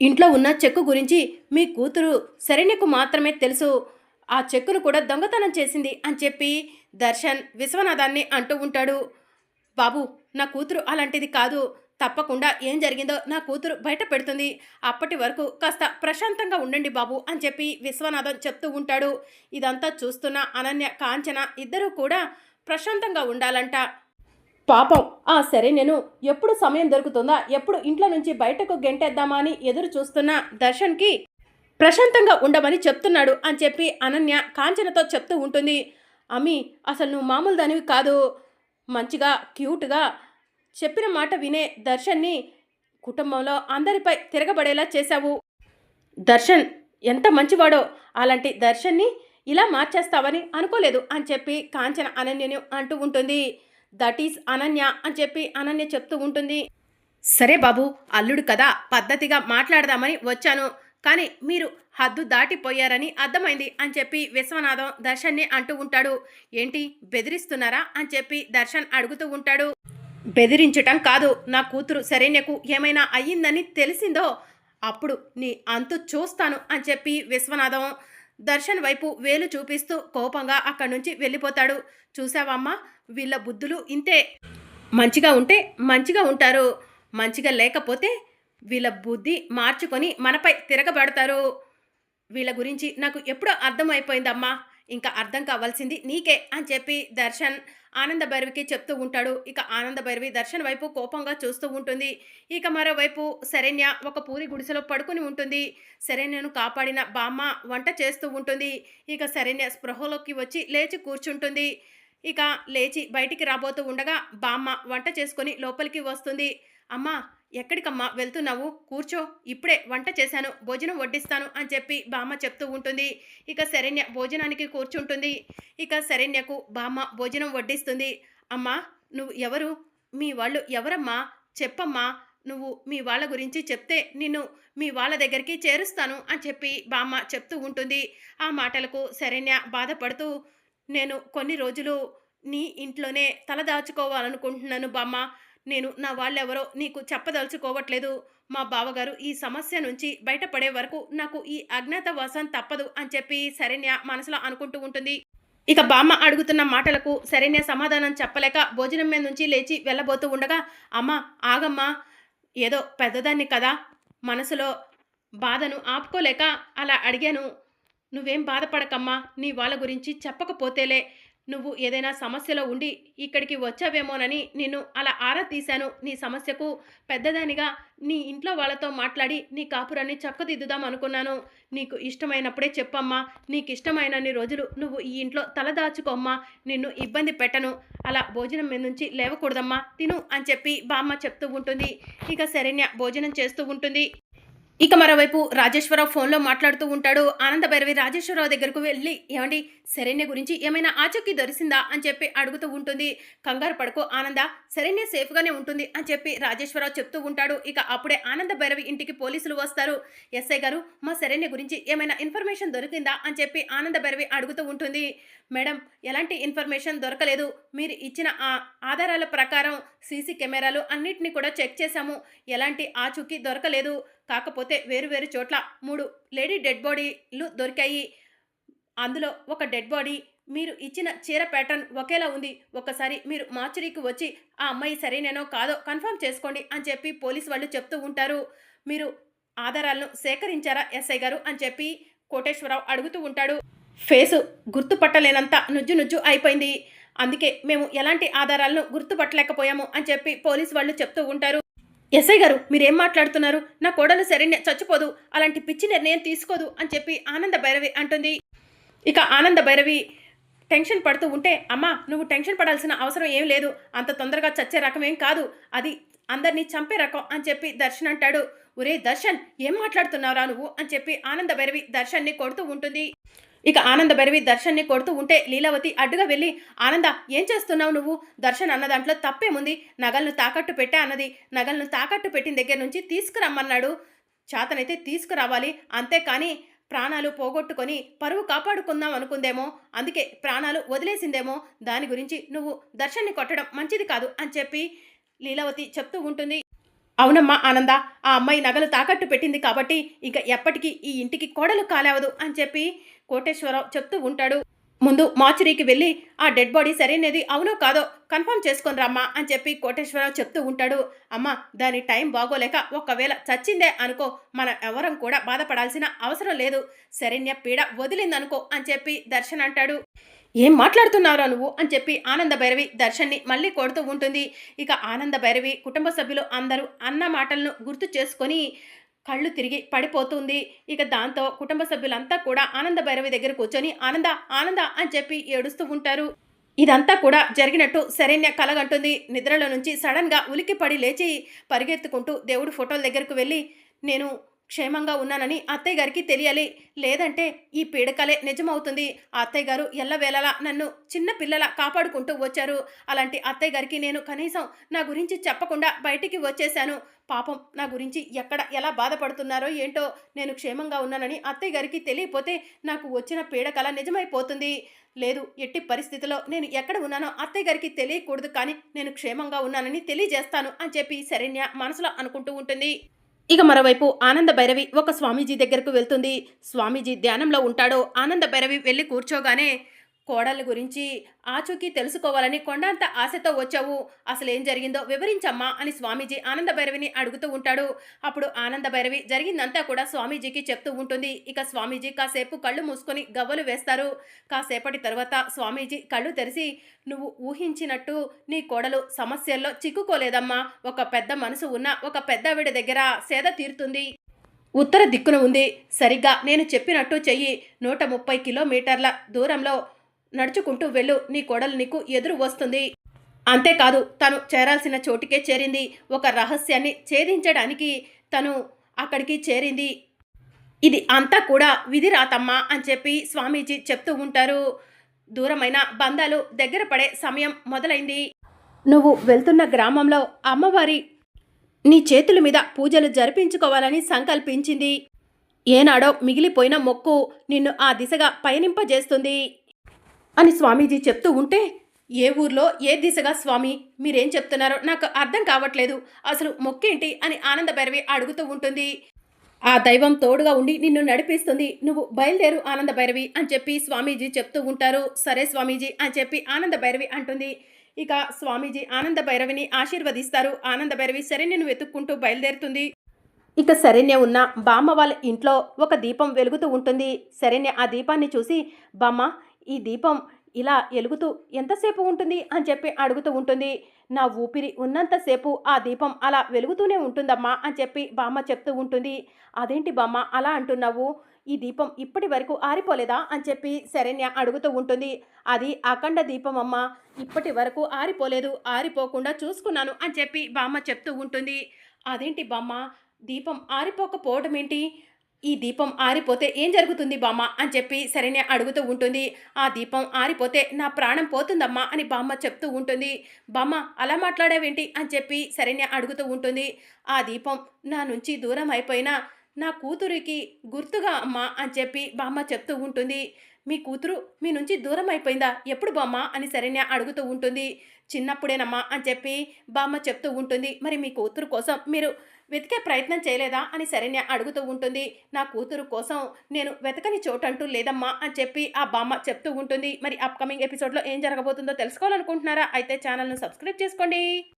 ఇంట్లో ఉన్న చెక్కు గురించి మీ కూతురు శరణ్యకు మాత్రమే తెలుసు. ఆ చెక్కును కూడా దొంగతనం చేసింది అని చెప్పి దర్శన్ విశ్వనాథాన్ని అంటూ ఉంటాడు. బాబు నా కూతురు అలాంటిది కాదు. తప్పకుండా ఏం జరిగిందో నా కూతురు బయట పెడుతుంది. అప్పటి వరకు కాస్త ప్రశాంతంగా ఉండండి బాబు అని చెప్పి విశ్వనాథం చెప్తూ ఉంటాడు. ఇదంతా చూస్తున్న అనన్య కాంచన ఇద్దరూ కూడా ప్రశాంతంగా ఉండాలంట. పాపం. ఆ సరే నేను ఎప్పుడు సమయం దొరుకుతుందా? ఎప్పుడు ఇంట్లో నుంచి బయటకు గెంటేద్దామా అని ఎదురు చూస్తున్న దర్శన్కి ప్రశాంతంగా ఉండమని చెప్తున్నాడు అని చెప్పి అనన్య కాంచనతో చెప్తూ ఉంటుంది. అమ్మి అసలు నువ్వు మామూలు దానివి కాదు. మంచిగా క్యూట్గా చెప్పిన మాట వినే దర్శన్ని కుటుంబంలో అందరిపై తిరగబడేలా చేశావు. దర్శన్ ఎంత మంచివాడో. అలాంటి దర్శన్ని ఇలా మార్చేస్తావని అనుకోలేదు అని చెప్పి కాంచన అనన్యను అంటూ ఉంటుంది. దట్ ఈస్ అనన్య అని చెప్పి అనన్య చెప్తూ ఉంటుంది. సరే బాబు అల్లుడు కదా పద్ధతిగా మాట్లాడదామని వచ్చాను. కానీ మీరు హద్దు దాటిపోయారని అర్థమైంది అని చెప్పి విశ్వనాథం దర్శన్ని అంటూ ఉంటాడు. ఏంటి బెదిరిస్తున్నారా అని చెప్పి దర్శన్ అడుగుతూ ఉంటాడు. బెదిరించటం కాదు నా కూతురు శరణ్యకు ఏమైనా అయ్యిందని తెలిసిందో అప్పుడు నీ అంతు చూస్తాను అని చెప్పి విశ్వనాథం దర్శన్ వైపు వేలు చూపిస్తూ కోపంగా అక్కడి నుంచి వెళ్ళిపోతాడు. చూసావమ్మా వీళ్ళ బుద్ధులు ఇంతే. మంచిగా ఉంటే మంచిగా ఉంటారు. మంచిగా లేకపోతే వీళ్ళ బుద్ధి మార్చుకొని మనపై తిరగబడతారు. వీళ్ళ గురించి నాకు ఎప్పుడో అర్థమైపోయిందమ్మా. ఇంకా అర్థం కావాల్సింది నీకే అని చెప్పి దర్శన్ ఆనంద భైరవికి చెప్తూ ఉంటాడు. ఇక ఆనంద భైరవి దర్శన్ వైపు కోపంగా చూస్తూ ఉంటుంది. ఇక మరోవైపు శరణ్య ఒక పూరి గుడిసెలో పడుకుని ఉంటుంది. శరణ్యను కాపాడిన బామ్మ వంట చేస్తూ ఉంటుంది. ఇక శరణ్య స్పృహలోకి వచ్చి లేచి కూర్చుంటుంది. ఇక లేచి బయటికి రాబోతూ ఉండగా బామ్మ వంట చేసుకొని లోపలికి వస్తుంది. అమ్మా ఎక్కడికమ్మా వెళ్తున్నావు? కూర్చో ఇప్పుడే వంట చేశాను భోజనం వడ్డిస్తాను అని చెప్పి బామ్మ చెప్తూ ఉంటుంది. ఇక శరణ్య భోజనానికి కూర్చుంటుంది. ఇక శరణ్యకు బామ్మ భోజనం వడ్డిస్తుంది. అమ్మా నువ్వు ఎవరు? మీ వాళ్ళు ఎవరమ్మా? చెప్పమ్మా నువ్వు మీ వాళ్ళ గురించి చెప్తే నిన్ను మీ వాళ్ళ దగ్గరికి చేరుస్తాను అని చెప్పి బామ్మ చెప్తూ ఉంటుంది. ఆ మాటలకు శరణ్య బాధపడుతూ నేను కొన్ని రోజులు నీ ఇంట్లోనే తలదాచుకోవాలనుకుంటున్నాను బామ్మ. నేను నా వాళ్ళెవరో నీకు చెప్పదలుచుకోవట్లేదు. మా బావగారు ఈ సమస్య నుంచి బయటపడే వరకు నాకు ఈ అజ్ఞాతవాసం తప్పదు అని చెప్పి శరణ్య మనసులో అనుకుంటూ ఉంటుంది. ఇక బామ్మ అడుగుతున్న మాటలకు శరణ్య సమాధానం చెప్పలేక భోజనం మీద నుంచి లేచి వెళ్ళబోతూ ఉండగా అమ్మ ఆగమ్మా. ఏదో పెద్దదాన్ని కదా. మనసులో బాధను ఆపుకోలేక అలా అడిగాను. నువ్వేం బాధపడకమ్మా నీ వాళ్ళ గురించి చెప్పకపోతేలే. నువ్వు ఏదైనా సమస్యలో ఉండి ఇక్కడికి వచ్చావేమోనని నిన్ను అలా ఆరా తీశాను. నీ సమస్యకు పెద్దదానిగా నీ ఇంట్లో వాళ్ళతో మాట్లాడి నీ కాపురాన్ని చక్కదిద్దుదాం అనుకున్నాను. నీకు ఇష్టమైనప్పుడే చెప్పమ్మా నీకు ఇష్టమైనన్ని రోజులు నువ్వు ఈ ఇంట్లో తలదాచుకోమ్మా నిన్ను ఇబ్బంది పెట్టను. అలా భోజనం మీద నుంచి లేవకూడదమ్మా తిను అని చెప్పి బామ్మ చెప్తూ ఉంటుంది. ఇక శరణ్య భోజనం చేస్తూ ఉంటుంది. ఇక మరోవైపు రాజేశ్వరరావు ఫోన్లో మాట్లాడుతూ ఉంటాడు. ఆనంద భైరవి రాజేశ్వరరావు దగ్గరకు వెళ్ళి ఏమండి శరణ్య గురించి ఏమైనా ఆచూకీ దొరిసిందా అని చెప్పి అడుగుతూ ఉంటుంది. కంగారు పడుకో ఆనంద శరణ్య సేఫ్గానే ఉంటుంది అని చెప్పి రాజేశ్వరరావు చెప్తూ ఉంటాడు. ఇక అప్పుడే ఆనంద భైరవి ఇంటికి పోలీసులు వస్తారు. ఎస్ఐ గారు మా శరణ్య గురించి ఏమైనా ఇన్ఫర్మేషన్ దొరికిందా? అని చెప్పి ఆనంద భైరవి అడుగుతూ ఉంటుంది. మేడం ఎలాంటి ఇన్ఫర్మేషన్ దొరకలేదు. మీరు ఇచ్చిన ఆ ఆధారాల ప్రకారం సీసీ కెమెరాలు అన్నిటిని కూడా చెక్ చేశాము. ఎలాంటి ఆచూకీ దొరకలేదు. కాకపోతే వేరు వేరు చోట్ల మూడు లేడీ డెడ్ బాడీలు దొరికాయి. అందులో ఒక డెడ్ బాడీ మీరు ఇచ్చిన చీర ప్యాటర్న్ ఒకేలా ఉంది. ఒకసారి మీరు మార్చురీకి వచ్చి ఆ అమ్మాయి సరేనేనో కాదో కన్ఫర్మ్ చేసుకోండి అని చెప్పి పోలీస్ వాళ్ళు చెప్తూ ఉంటారు. మీరు ఆధారాలను సేకరించారా ఎస్ఐ గారు అని చెప్పి కోటేశ్వరరావు అడుగుతూ ఉంటాడు. ఫేసు గుర్తుపట్టలేనంత నుజ్జు నుజ్జు అయిపోయింది. అందుకే మేము ఎలాంటి ఆధారాలను గుర్తుపట్టలేకపోయాము అని చెప్పి పోలీస్ వాళ్ళు చెప్తూ ఉంటారు. ఎస్ఐ గారు మీరేం మాట్లాడుతున్నారు? నా కోడలు శరణ్య చచ్చిపోదు అలాంటి పిచ్చి నిర్ణయం తీసుకోదు అని చెప్పి ఆనంద భైరవి అంటుంది. ఇక ఆనంద భైరవి టెన్షన్ పడుతూ ఉంటే అమ్మా నువ్వు టెన్షన్ పడాల్సిన అవసరం ఏం లేదు అంత తొందరగా చచ్చే రకం ఏం కాదు అది అందరినీ చంపే రకం అని చెప్పి దర్శన్ అంటాడు. ఒరే దర్శన్ ఏం మాట్లాడుతున్నావురా నువ్వు అని చెప్పి ఆనంద భైరవి దర్శన్ని కొడుతూ ఉంటుంది. ఇక ఆనంద భైరవి దర్శన్ని కొడుతూ ఉంటే లీలావతి అడ్డుగా వెళ్ళి ఆనంద ఏం చేస్తున్నావు నువ్వు? దర్శన్ అన్న దాంట్లో తప్పేముంది నగలను తాకట్టు పెట్టా అన్నది. నగలను తాకట్టు పెట్టిన దగ్గర నుంచి తీసుకురమ్మన్నాడు. చేతనైతే తీసుకురావాలి. అంతేకాని ప్రాణాలు పోగొట్టుకొని పరువు కాపాడుకుందాం అనుకుందేమో. అందుకే ప్రాణాలు వదిలేసిందేమో. దాని గురించి నువ్వు దర్శన్ని కొట్టడం మంచిది కాదు అని చెప్పి లీలావతి చెప్తూ ఉంటుంది. అవునమ్మా ఆనంద ఆ అమ్మాయి నగలు తాకట్టు పెట్టింది కాబట్టి ఇక ఎప్పటికీ ఈ ఇంటికి కోడలు కాలేవదు అని చెప్పి కోటేశ్వరరావు చెప్తూ ఉంటాడు. ముందు మార్చురీకి వెళ్ళి ఆ డెడ్ బాడీ సరైనది అవునో కాదో కన్ఫర్మ్ చేసుకొని రమ్మా అని చెప్పి కోటేశ్వరరావు చెప్తూ ఉంటాడు. అమ్మా దాని టైం బాగోలేక ఒకవేళ చచ్చిందే అనుకో మన ఎవరం కూడా బాధపడాల్సిన అవసరం లేదు. శరణ్య పీడ వదిలిందనుకో అని చెప్పి దర్శన్ అంటాడు. ఏం మాట్లాడుతున్నారా నువ్వు? అని చెప్పి ఆనంద భైరవి దర్శన్ని మళ్ళీ కొడుతూ ఉంటుంది. ఇక ఆనంద భైరవి కుటుంబ సభ్యులు అందరూ అన్న మాటలను గుర్తు చేసుకొని కళ్ళు తిరిగి పడిపోతుంది. ఇక దాంతో కుటుంబ సభ్యులంతా కూడా ఆనంద భైరవి దగ్గర కూర్చొని ఆనంద ఆనంద అని చెప్పి ఏడుస్తూ ఉంటారు. ఇదంతా కూడా జరిగినట్టు శరణ్య కలగంటుంది. నిద్రలో నుంచి సడన్గా ఉలిక్కిపడి లేచి పరిగెత్తుకుంటూ దేవుడి ఫోటోల దగ్గరకు వెళ్ళి నేను క్షేమంగా ఉన్నానని అత్తయ్య గారికి తెలియాలి. లేదంటే ఈ పీడకలే నిజమవుతుంది. ఆ అత్తయ్య గారు ఎల్లవేళలా నన్ను చిన్న పిల్లల కాపాడుకుంటూ వచ్చారు. అలాంటి అత్తయ్య గారికి నేను కనీసం నా గురించి చెప్పకుండా బయటికి వచ్చేశాను. పాపం నా గురించి ఎక్కడ ఎలా బాధపడుతున్నారో ఏంటో నేను క్షేమంగా ఉన్నానని అత్తయ్య గారికి తెలియపోతే నాకు వచ్చిన పీడకల నిజమైపోతుంది. లేదు ఎట్టి పరిస్థితిలో నేను ఎక్కడ ఉన్నానో అత్తయ్య గారికి తెలియకూడదు. కానీ నేను క్షేమంగా ఉన్నానని తెలియజేస్తాను అని చెప్పి శరణ్య మనసులో అనుకుంటూ ఉంటుంది. ఇక మరోవైపు ఆనంద భైరవి ఒక స్వామీజీ దగ్గరకు వెళ్తుంది. స్వామీజీ ధ్యానంలో ఉంటాడో ఆనంద భైరవి వెళ్ళి కూర్చోగానే కోడళ్ళ గురించి ఆచూకీ తెలుసుకోవాలని కొండంత ఆశతో వచ్చావు. అసలు ఏం జరిగిందో వివరించమ్మా అని స్వామీజీ ఆనంద భైరవిని అడుగుతూ ఉంటాడు. అప్పుడు ఆనంద భైరవి జరిగిందంతా కూడా స్వామీజీకి చెప్తూ ఉంటుంది. ఇక స్వామీజీ కాసేపు కళ్ళు మూసుకొని గవ్వలు వేస్తారు. కాసేపటి తర్వాత స్వామీజీ కళ్ళు తెరిచి నువ్వు ఊహించినట్టు నీ కోడలు సమస్యల్లో చిక్కుకోలేదమ్మా. ఒక పెద్ద మనసు ఉన్న ఒక పెద్దవిడ దగ్గర సేద తీరుతుంది. ఉత్తర దిక్కున ఉంది. సరిగ్గా నేను చెప్పినట్టు చెయ్యి. నూట ముప్పై కిలోమీటర్ల దూరంలో నడుచుకుంటూ వెళ్ళు. నీ కోడలు నీకు ఎదురు వస్తుంది. అంతేకాదు తను చేరాల్సిన చోటుకే చేరింది. ఒక రహస్యాన్ని ఛేదించడానికి తను అక్కడికి చేరింది. ఇది అంతా కూడా విధి రాతమ్మా అని చెప్పి స్వామీజీ చెప్తూ ఉంటారు. దూరమైన బంధాలు దగ్గర పడే సమయం మొదలైంది. నువ్వు వెళ్తున్న గ్రామంలో అమ్మవారి నీ చేతుల మీద పూజలు జరిపించుకోవాలని సంకల్పించింది. ఏనాడో మిగిలిపోయిన మొక్కు నిన్ను ఆ దిశగా పయనింపజేస్తుంది. అని స్వామీజీ చెప్తూ ఉంటే ఏ ఊర్లో ఏ దిశగా స్వామి మీరేం చెప్తున్నారో నాకు అర్థం కావట్లేదు. అసలు మొక్కేంటి అని ఆనంద భైరవి అడుగుతూ ఉంటుంది. ఆ దైవం తోడుగా ఉండి నిన్ను నడిపిస్తుంది. నువ్వు బయలుదేరు ఆనంద భైరవి అని చెప్పి స్వామీజీ చెప్తూ ఉంటారు. సరే స్వామీజీ అని చెప్పి ఆనంద భైరవి అంటుంది. ఇక స్వామీజీ ఆనంద భైరవిని ఆశీర్వదిస్తారు. ఆనంద భైరవి శరణ్యను వెతుక్కుంటూ బయలుదేరుతుంది. ఇక శరణ్య ఉన్న బామ్మ వాళ్ళ ఇంట్లో ఒక దీపం వెలుగుతూ ఉంటుంది. శరణ్య ఆ దీపాన్ని చూసి బామ్మ ఈ దీపం ఇలా ఎలుగుతూ ఎంతసేపు ఉంటుంది అని చెప్పి అడుగుతూ ఉంటుంది. నా ఊపిరి ఉన్నంతసేపు ఆ దీపం అలా వెలుగుతూనే ఉంటుందమ్మా అని చెప్పి బామ్మ చెప్తూ ఉంటుంది. అదేంటి బామ్మ అలా అంటున్నావు? ఈ దీపం ఇప్పటి వరకు ఆరిపోలేదా? అని చెప్పి శరణ్య అడుగుతూ ఉంటుంది. అది అఖండ దీపం అమ్మ ఇప్పటి వరకు ఆరిపోలేదు. ఆరిపోకుండా చూసుకున్నాను అని చెప్పి బామ్మ చెప్తూ ఉంటుంది. అదేంటి బామ్మ? దీపం ఆరిపోకపోవడం ఏంటి ఈ దీపం ఆరిపోతే ఏం జరుగుతుంది బామ్మ? అని చెప్పి సరేనే అడుగుతూ ఉంటుంది. ఆ దీపం ఆరిపోతే నా ప్రాణం పోతుందమ్మా అని బామ్మ చెప్తూ ఉంటుంది. బామ్మ అలా మాట్లాడావేంటి? అని చెప్పి సరేనే అడుగుతూ ఉంటుంది. ఆ దీపం నా నుంచి దూరం అయిపోయినా నా కూతురికి గుర్తుగా అమ్మా అని చెప్పి బామ్మ చెప్తూ ఉంటుంది. మీ కూతురు మీ నుంచి దూరం అయిపోయిందా? ఎప్పుడు బామ్మ? అని శరణ్య అడుగుతూ ఉంటుంది. చిన్నప్పుడేనమ్మా అని చెప్పి బామ్మ చెప్తూ ఉంటుంది. మరి మీ కూతురు కోసం మీరు వెతికే ప్రయత్నం చేయలేదా? అని శరణ్య అడుగుతూ ఉంటుంది. నా కూతురు కోసం నేను వెతకని చోటంటూ లేదమ్మా అని చెప్పి ఆ బామ్మ చెప్తూ ఉంటుంది. మరి అప్కమింగ్ ఎపిసోడ్లో ఏం జరగబోతుందో తెలుసుకోవాలనుకుంటున్నారా? అయితే ఛానల్ను సబ్స్క్రైబ్ చేసుకోండి.